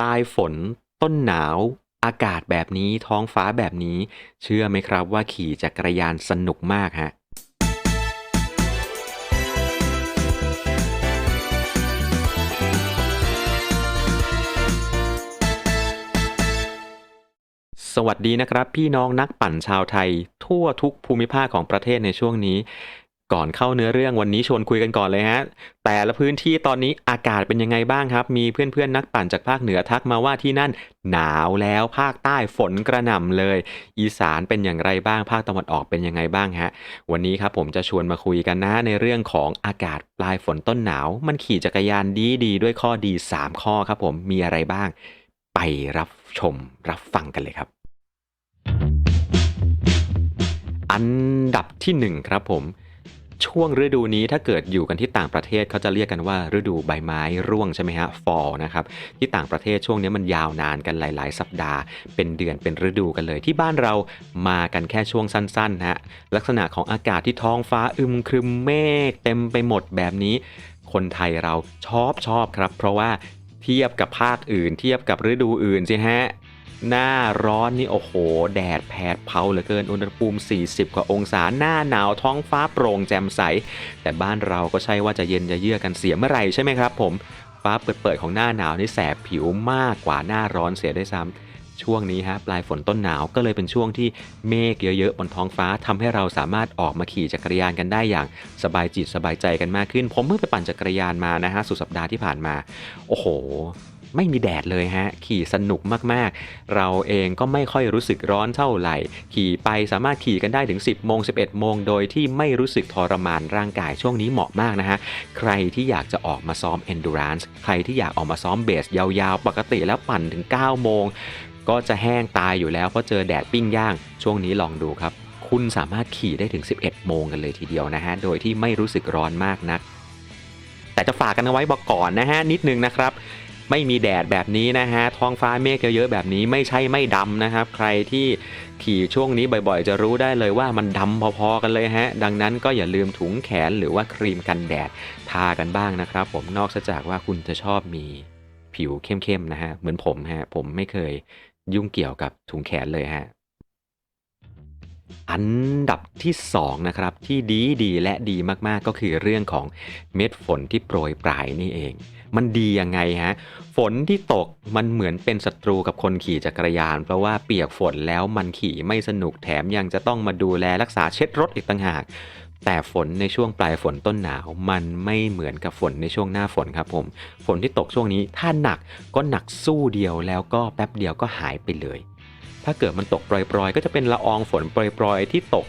ลายฝน ต้นหนาว อากาศแบบนี้ท้องฟ้าแบบนี้ เชื่อไหมครับว่าขี่จักรยานสนุกมากฮะสวัสดีนะครับ พี่น้องนักปั่นชาวไทย ทั่วทุกภูมิภาคของประเทศในช่วงนี้ ก่อนเข้าเนื้อเรื่องวันนี้ชวนคุยกันก่อนเลยฮะ แต่ละพื้นที่ตอนนี้อากาศเป็นยังไงบ้างครับ มีเพื่อนๆ นักปั่นจากภาคเหนือทักมาว่าที่นั่นหนาวแล้วภาคใต้ฝนกระหน่ำเลย อีสานเป็นอย่างไรบ้างภาคตะวันออกเป็นยังไงบ้างฮะ วันนี้ครับผมจะชวนมาคุยกันนะในเรื่องของอากาศปลายฝนต้นหนาว มันขี่จักรยานดีดีด้วยข้อดี 3 ข้อครับผมมีอะไรบ้าง ไปรับชมรับฟังกันเลยครับ อันดับที่หนึ่งครับผม ช่วงฤดูนี้ถ้าเกิดอยู่กันที่ต่างประเทศเขาจะเรียกกันว่าฤดูใบไม้ร่วงใช่ไหมฮะ fall นะครับ ที่ต่างประเทศช่วงนี้มันยาวนานกันหลาย ๆ สัปดาห์ เป็นเดือนเป็นฤดูกันเลยที่บ้านเรามากันแค่ช่วงสั้นๆฮะลักษณะของอากาศที่ท้องฟ้าอึมครึมเมฆเต็มไปหมดแบบนี้ คนไทยเราชอบชอบครับ เพราะว่าเทียบกับภาคอื่น เทียบกับฤดูอื่นสิฮะ หน้าร้อนนี่โอ้โห แดดแผดเผาเหลือเกินอุณหภูมิ 40 กว่าองศาหน้าหนาวท้องฟ้าโปร่งแจ่มใส แต่บ้านเราก็ใช่ว่าจะเย็นจะเยือกกันเสียเมื่อไหร่ใช่ไหมครับผม ฟ้าเปิดๆของหน้าหนาวนี่แสบผิวมากกว่าหน้าร้อนเสียได้วยซ้ำช่วงนี้ฮะปลายฝนต้นหนาวก็เลยเป็นช่วงที่เมฆเยอะๆบนท้องฟ้าทำให้เราสามารถออกมาขี่จักรยานกันได้อย่างสบายจิตสบายใจกันมากขึ้น ผมเพิ่งไปปั่นจักรยานมานะฮะสุดสัปดาห์ที่ผ่านมา โอ้โห ไม่มีแดดเลยฮะ ขี่สนุกมากๆ เราเองก็ไม่ค่อยรู้สึกร้อนเท่าไหร่ ขี่ไปสามารถขี่กันได้ถึง 10โมง11โมงโดยที่ไม่รู้สึกทรมานร่างกายช่วงนี้เหมาะมากนะฮะ ใครที่อยากจะออกมาซ้อม endurance ใครที่อยากออกมาซ้อมเบสยาวๆ ปกติแล้วปั่นถึง 9 โมง ก็จะแห้งตายอยู่แล้วเพราะเจอแดดปิ้งย่าง ช่วงนี้ลองดูครับ คุณสามารถขี่ได้ถึง 11 โมงกันเลยทีเดียวนะฮะ โดยที่ไม่รู้สึกร้อนมากนัก แต่จะฝากกันเอาไว้บอกก่อนนะฮะนิดนึงนะครับ ไม่มีแดดแบบนี้นะฮะท้องฟ้าเมฆเยอะๆแบบนี้ไม่ใช่ไม่ดำนะครับ ใครที่ขี่ช่วงนี้บ่อยๆ จะรู้ได้เลยว่ามันดำพอๆกันเลยฮะ ดังนั้นก็อย่าลืมถุงแขนหรือว่าครีมกันแดดทากันบ้างนะครับ ผมนอกจากว่าคุณจะชอบมีผิวเข้มๆนะฮะเหมือนผมฮะผมไม่เคยยุ่งเกี่ยวกับถุงแขนเลยฮะอันดับที่2นะครับที่ดีดีและดีมากๆก็คือเรื่องของเม็ดฝนที่โปรยปลายนี่เอง มันดียังไงฮะ ฝนที่ตกมันเหมือนเป็นศัตรูกับคนขี่จักรยาน เพราะว่าเปียกฝนแล้วมันขี่ไม่สนุกแถมยังจะต้องมาดูแลรักษาเช็ดรถอีกต่างหากแต่ฝนในช่วงปลายฝนต้นหนาวมันไม่เหมือนกับฝนในช่วงหน้าฝนครับผม ฝนที่ตกช่วงนี้ถ้าหนักก็หนักสู้เดียวแล้วก็แป๊บเดียวก็หายไปเลย ถ้าเกิดมันตกปล่อยๆ ก็จะเป็นละอองฝนปล่อยๆ ที่ตก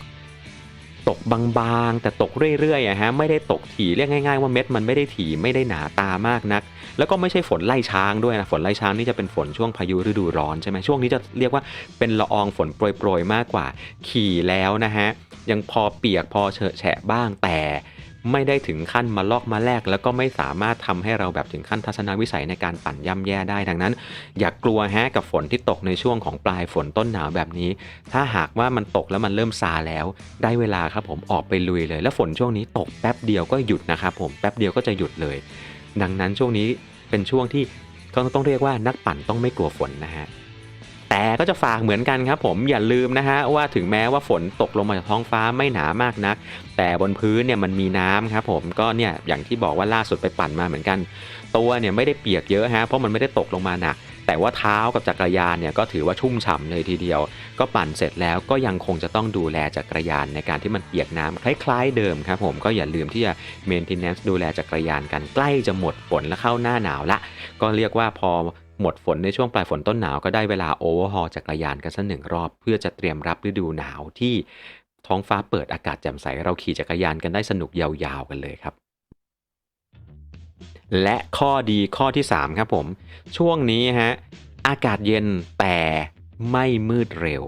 ตกบางๆ แต่ตกเรื่อยๆอะฮะไม่ได้ตกถี่เรียกง่าย ๆว่าเม็ดมันไม่ได้ถี่ไม่ได้หนาตามากนัก แล้วก็ไม่ใช่ฝนไล่ช้างด้วยนะฝนไล่ช้างนี่จะเป็นฝนช่วงพายุฤดูร้อนใช่ไหมช่วงนี้จะเรียกว่าเป็นละอองฝนโปรยๆมากกว่า ขี่แล้วนะฮะยังพอเปียกพอเฉอะแฉะบ้างแต่ ไม่ได้ถึงขั้นมาลอกมาแลกแล้วก็ไม่สามารถทำให้เราแบบถึงขั้นทัศนวิสัยในการปั่นย่ำแย่ได้ดังนั้น อย่ากลัวแฮะกับฝนที่ตกในช่วงของปลายฝนต้นหนาวแบบนี้ ถ้าหากว่ามันตกแล้วมันเริ่มซาแล้ว ได้เวลาครับผมออกไปลุยเลย แล้วฝนช่วงนี้ตกแป๊บเดียวก็หยุดนะครับผมแป๊บเดียวก็จะหยุดเลย ดังนั้นช่วงนี้เป็นช่วงที่ก็ต้องเรียกว่านักปั่นต้องไม่กลัวฝนนะฮะ แต่ก็จะฝากเหมือนกันครับผมอย่าลืมนะฮะว่าถึงแม้ว่าฝนตกลงมาจากท้องฟ้าไม่หนามากนัก แต่บนพื้นเนี่ยมันมีน้ำครับผมก็เนี่ยอย่างที่บอกว่าล่าสุดไปปั่นมาเหมือนกัน ตัวเนี่ยไม่ได้เปียกเยอะฮะเพราะมันไม่ได้ตกลงมาหนักแต่ว่าเท้ากับจักรยานเนี่ยก็ถือว่าชุ่มฉ่ำเลยทีเดียว ก็ปั่นเสร็จแล้วก็ยังคงจะต้องดูแลจักรยานในการที่มันเปียกน้ำคล้ายๆเดิมครับผมก็อย่าลืมที่จะ maintenance ดูแลจักรยานกันใกล้จะหมดฝนและเข้าหน้าหนาวละ ก็เรียกว่าพอ หมดฝนในช่วงปลายฝนต้นหนาวก็ได้เวลาโอเวอร์ฮอลจักรยานกันสักหนึ่งรอบ เพื่อจะเตรียมรับฤดูหนาวที่ท้องฟ้าเปิดอากาศแจ่มใส เราขี่จักรยานกันได้สนุกยาวๆกันเลยครับ และข้อดีข้อที่ 3 ครับผม ช่วงนี้ฮะอากาศเย็นแต่ไม่มืดเร็ว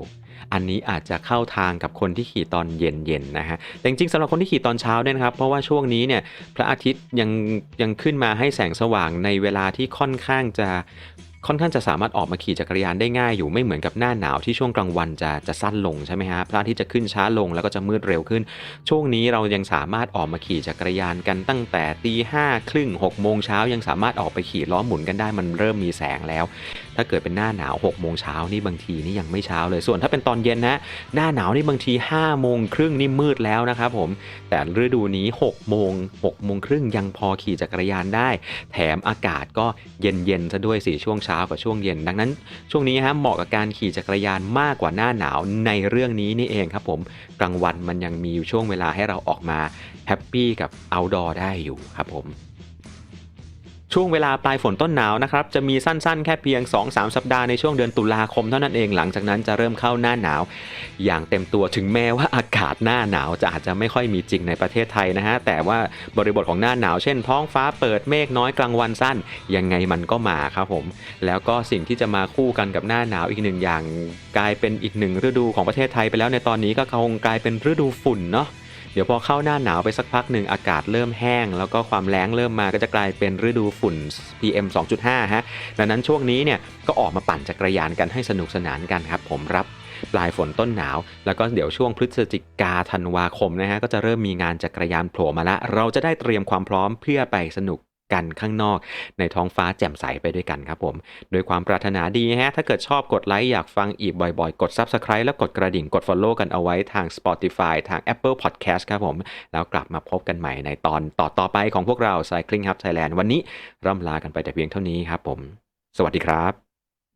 อันนี้อาจจะเข้าทางกับคนที่ขี่ตอนเย็นๆนะฮะแต่จริงๆสำหรับคนที่ขี่ตอนเช้าเนี่ยนะครับ เพราะว่าช่วงนี้เนี่ยพระอาทิตย์ยังยังขึ้นมาให้แสงสว่างในเวลาที่ค่อนข้างจะ ค่อนข้างจะสามารถออกมาขี่จักรยานได้ง่ายอยู่ไม่เหมือนกับหน้าหนาวที่ช่วงกลางวันจะจะสั้นลงใช่ไหมฮะพระอาทิตย์จะขึ้นช้าลงแล้วก็จะมืดเร็วขึ้น ช่วงนี้เรายังสามารถออกมาขี่จักรยานกันตั้งแต่ตีห้าครึ่งหกโมงเช้ายังสามารถออกไปขี่ล้อหมุนกันได้มันเริ่มมีแสงแล้วถ้าเกิดเป็นหน้าหนาว6โมงเช้านี่บางทีนี่ยังไม่เช้าเลยส่วนถ้าเป็นตอนเย็นนะหน้าหนาวนี่บางที5โมงครึ่งนี่มืดแล้วนะครับผมแต่ฤดูนี้6โมง6โมงครึ่งยังพอขี่จักรยานได้ แถมอากาศก็เย็นๆซะด้วยสิช่วงเช้ากับช่วงเย็น ดังนั้น ช่วงนี้ฮะเหมาะกับการขี่จักรยานมากกว่าหน้าหนาวในเรื่องนี้นี่เองครับผมกลางวันมันยังมีช่วงเวลาให้เราออกมาแฮปปี้กับ outdoor ได้อยู่ครับผม ช่วงเวลาปลายฝนต้นหนาวนะครับจะมีสั้นๆ แค่เพียง 2-3 สัปดาห์ในช่วงเดือนตุลาคมเท่านั้นเองหลังจากนั้นจะเริ่มเข้าหน้าหนาว อย่างเต็มตัวถึงแม้ว่าอากาศหน้าหนาวจะอาจจะไม่ค่อยมีจริงในประเทศไทยนะฮะแต่ว่าบริบทของหน้าหนาวเช่นท้องฟ้าเปิดเมฆน้อยกลางวันสั้น ยังไงมันก็มาครับผม แล้วก็สิ่งที่จะมาคู่กันกับหน้าหนาวอีกหนึ่งอย่าง กลายเป็นอีกหนึ่งฤดูของประเทศไทยไปแล้วในตอนนี้ก็คงกลายเป็นฤดูฝุ่นเนาะ เดี๋ยวพอเข้าหน้าหนาวไปสักพักหนึ่งอากาศเริ่มแห้ง แล้วก็ความแล้งเริ่มมาก็จะกลายเป็นฤดูฝุ่น PM 2.5 ฮะ ดังนั้นช่วงนี้เนี่ยก็ออกมาปั่นจักรยานกันให้สนุกสนานกันครับผมรับปลายฝนต้นหนาว แล้วก็เดี๋ยวช่วงพฤศจิกาธันวาคมนะฮะก็จะเริ่มมีงานจักรยานโผล่มาละ เราจะได้เตรียมความพร้อมเพื่อไปสนุก กันข้างนอก ในท้องฟ้าแจ่มใสไปด้วยกันครับผมโดยความปรารถนาดีฮะถ้าเกิดชอบกดไลค์อยากฟังอีกบ่อยๆ กด Subscribe แล้วกดกระดิ่งกด Follow กันเอาไว้ทาง Spotify ทาง Apple Podcast ครับผม แล้วกลับมาพบกันใหม่ในตอนต่อๆไปของพวกเรา Cycling Hub Thailand วันนี้ร่ำลากันไปแต่เพียงเท่านี้ครับผม สวัสดีครับ